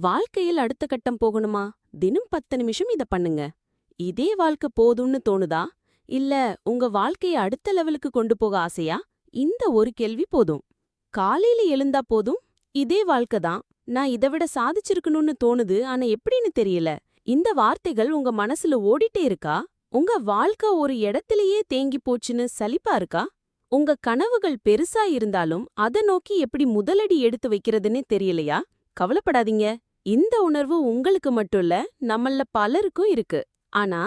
வாழ்க்கையில் அடுத்த கட்டம் போகணுமா? தினம் பத்து நிமிஷம் இத பண்ணுங்க. இதே வாழ்க்கை போதும்னு தோணுதா? இல்ல உங்க வாழ்க்கைய அடுத்த லெவலுக்கு கொண்டு போக ஆசையா? இந்த ஒரு கேள்வி போதும். காலையில எழுந்தா போதும். இதே வாழ்க்கை தான். நான் இதை விட சாதிச்சிருக்கணும்னு தோணுது. ஆனா எப்படின்னு தெரியல. இந்த வார்த்தைகள் உங்க மனசுல ஓடிட்டே இருக்கா? உங்க வாழ்க்கை ஒரு இடத்திலேயே தேங்கி போச்சுன்னு சலிப்பா இருக்கா? உங்க கனவுகள் பெருசா இருந்தாலும் அத நோக்கி எப்படி முதலடி எடுத்து வைக்கிறதுன்னே தெரியலையா? கவலைப்படாதீங்க. இந்த உணர்வு உங்களுக்கு மட்டும் இல்ல நம்மள பலருக்கும் இருக்கு. ஆனா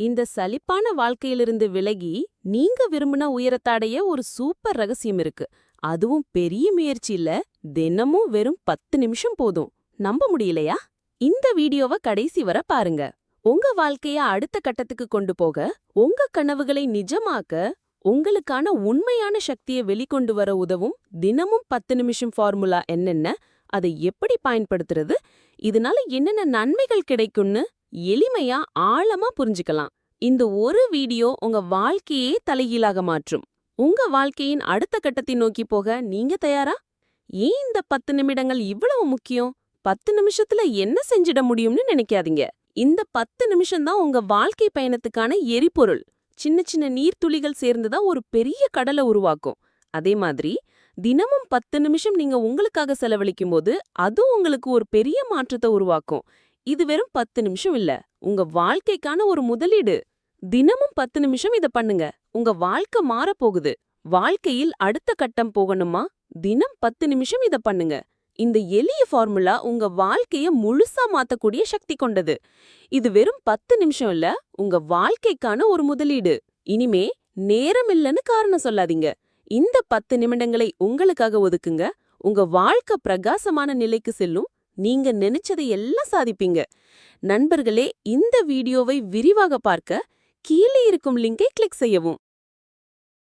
இந்த சலிப்பான வாழ்க்கையிலிருந்து விலகி நீங்க விரும்பின உயரத்தாடைய ஒரு சூப்பர் ரகசியம் இருக்கு. அதுவும் பெரிய முயற்சி இல்ல தினமும் வெறும் பத்து நிமிஷம் போதும். நம்ப முடியலையா? இந்த வீடியோவை கடைசி வர பாருங்க. உங்க வாழ்க்கைய அடுத்த கட்டத்துக்கு கொண்டு போக உங்க கனவுகளை நிஜமாக்க உங்களுக்கான உண்மையான சக்தியை வெளிக்கொண்டு வர உதவும் தினமும் பத்து நிமிஷம் ஃபார்முலா என்னென்ன அதை எப்படி பயன்படுத்துறது இதனால என்னென்ன நன்மைகள் கிடைக்கும்னு எளிமையா ஆழமா புரிஞ்சுக்கலாம். இந்த ஒரு வீடியோ உங்க வாழ்க்கையே தலைகீழாக மாற்றும். உங்க வாழ்க்கையின் அடுத்த கட்டத்தை நோக்கி போக நீங்க தயாரா? ஏன் இந்த பத்து நிமிடங்கள் இவ்வளவு முக்கியம்? பத்து நிமிஷத்துல என்ன செஞ்சிட முடியும்னு நினைக்காதீங்க. இந்த பத்து நிமிஷம்தான் உங்க வாழ்க்கை பயணத்துக்கான எரிபொருள். சின்ன சின்ன நீர்த்துளிகள் சேர்ந்துதான் ஒரு பெரிய கடலை உருவாக்கும். அதே மாதிரி தினமும் பத்து நிமிஷம் நீங்க உங்களுக்காக செலவழிக்கும் போது அது உங்களுக்கு ஒரு பெரிய மாற்றத்தை உருவாக்கும். இது வெறும் பத்து நிமிஷம் இல்ல. உங்க வாழ்க்கைக்கான ஒரு முதலீடு. தினமும் பத்து நிமிஷம் இத பண்ணுங்க. உங்க வாழ்க்கை மாறப்போகுது. வாழ்க்கையில் அடுத்த கட்டம் போகணுமா? தினம் பத்து நிமிஷம் இத பண்ணுங்க. இந்த எளிய ஃபார்முலா உங்க வாழ்க்கைய முழுசா மாத்தக்கூடிய சக்தி கொண்டது. இது வெறும் பத்து நிமிஷம் இல்ல. உங்க வாழ்க்கைக்கான ஒரு முதலீடு. இனிமே நேரம் இல்லைன்னு காரணம் சொல்லாதீங்க. இந்த பத்து நிமிடங்களை உங்களுக்காக ஒதுக்குங்க. உங்க வாழ்க்கை பிரகாசமான நிலைக்கு செல்லும். நீங்க நினைச்சதை எல்லாம் சாதிப்பீங்க. நண்பர்களே இந்த வீடியோவை விரிவாக பார்க்க கீழே இருக்கும் லிங்கை கிளிக் செய்யவும்.